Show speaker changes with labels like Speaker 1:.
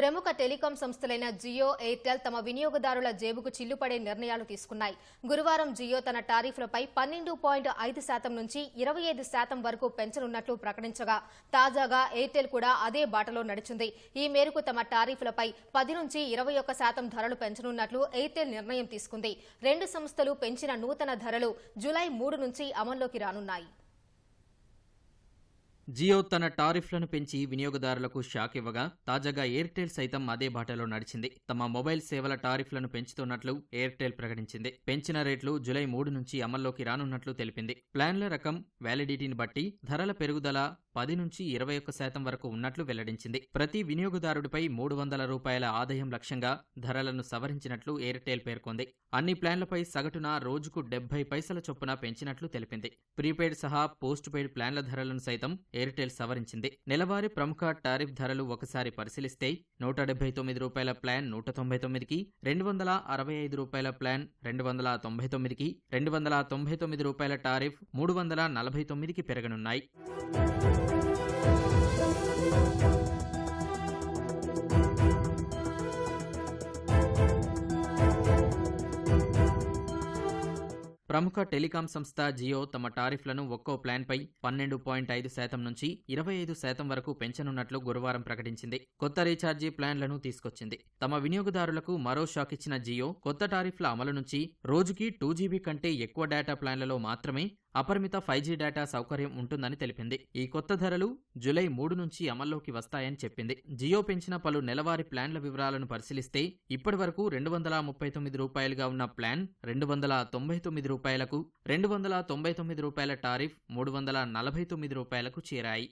Speaker 1: ప్రముఖ telecom సంస్థలైన Jio Airtel తమ వినియోగదారుల జేబుకు చిల్లుపడే నిర్ణయాలు తీసుకున్నాయి. గురువారం జియో తన టారిఫ్లపై పన్నెండు పాయింట్ ఐదు శాతం నుంచి ఇరవై ఐదు శాతం వరకు పెంచనున్నట్లు ప్రకటించగా తాజాగా ఎయిర్టెల్ కూడా అదే బాటలో నడిచింది. ఈ మేరకు తమ టారిఫ్లపై పది నుంచి ఇరవై ఒక్క శాతం ధరలు పెంచనున్నట్లు ఎయిర్టెల్ నిర్ణయం తీసుకుంది. రెండు సంస్థలు పెంచిన నూతన ధరలు జులై మూడు నుంచి అమల్లోకి రానున్నాయి.
Speaker 2: జియో తన టారిఫ్లను పెంచి వినియోగదారులకు షాక్ ఇవ్వగా తాజాగా ఎయిర్టెల్ సైతం అదే బాటలో నడిచింది. తమ మొబైల్ సేవల టారిఫ్లను పెంచుతున్నట్లు ఎయిర్టెల్ ప్రకటించింది. పెంచిన రేట్లు జులై మూడు నుంచి అమల్లోకి రానున్నట్లు తెలిపింది. ప్లాన్ల రకం వ్యాలిడిటీని బట్టి ధరల పెరుగుదల పది నుంచి ఇరవై ఒక్క శాతం వరకు ఉన్నట్లు వెల్లడించింది. ప్రతి వినియోగదారుడిపై మూడు వందల రూపాయల ఆదాయం లక్ష్యంగా ధరలను సవరించినట్లు ఎయిర్టెల్ పేర్కొంది. అన్ని ప్లాన్లపై సగటున రోజుకు డెబ్బై పైసల చొప్పున పెంచినట్లు తెలిపింది. ప్రీపెయిడ్ సహా పోస్ట్ పెయిడ్ ప్లాన్ల ధరలను సైతం ఎయిర్టెల్ సవరించింది. నెలవారీ ప్రముఖ టారిఫ్ ధరలు ఒకసారి పరిశీలిస్తే నూట డెబ్బై తొమ్మిది రూపాయల ప్లాన్ నూట తొంభై తొమ్మిదికి రెండు వందల అరవై ఐదు రూపాయల ప్లాన్ రెండు వందల తొంభై తొమ్మిదికి రెండు వందల తొంభై తొమ్మిది రూపాయల టారిఫ్ మూడు వందల నలభై తొమ్మిదికి పెరగనున్నాయి. ప్రముఖ టెలికాం సంస్థ జియో తమ టారిఫ్లను ఒక్కో ప్లాన్పై పన్నెండు పాయింట్ ఐదు శాతం నుంచి ఇరవై ఐదు శాతం వరకు పెంచనున్నట్లు గురువారం ప్రకటించింది. కొత్త రీఛార్జీ ప్లాన్లను తీసుకొచ్చింది. తమ వినియోగదారులకు మరో షాక్ ఇచ్చిన జియో కొత్త టారిఫ్ల అమలు నుంచి రోజుకి టూ జీబీ కంటే ఎక్కువ డేటా ప్లాన్లలో మాత్రమే అపరిమిత ఫైవ్ జీ డేటా సౌకర్యం ఉంటుందని తెలిపింది. ఈ కొత్త ధరలు జులై మూడు నుంచి అమల్లోకి వస్తాయని చెప్పింది. జియో పెంచిన పలు నెలవారీ ప్లాన్ల వివరాలను పరిశీలిస్తే ఇప్పటి వరకు రెండు వందల ముప్పై తొమ్మిది రూపాయలుగా ఉన్న ప్లాన్ రెండు వందల తొంభై తొమ్మిది రూపాయలకు రెండు వందల తొంభై తొమ్మిది రూపాయల టారిఫ్ మూడు వందల నలభై తొమ్మిది రూపాయలకు చేరాయి.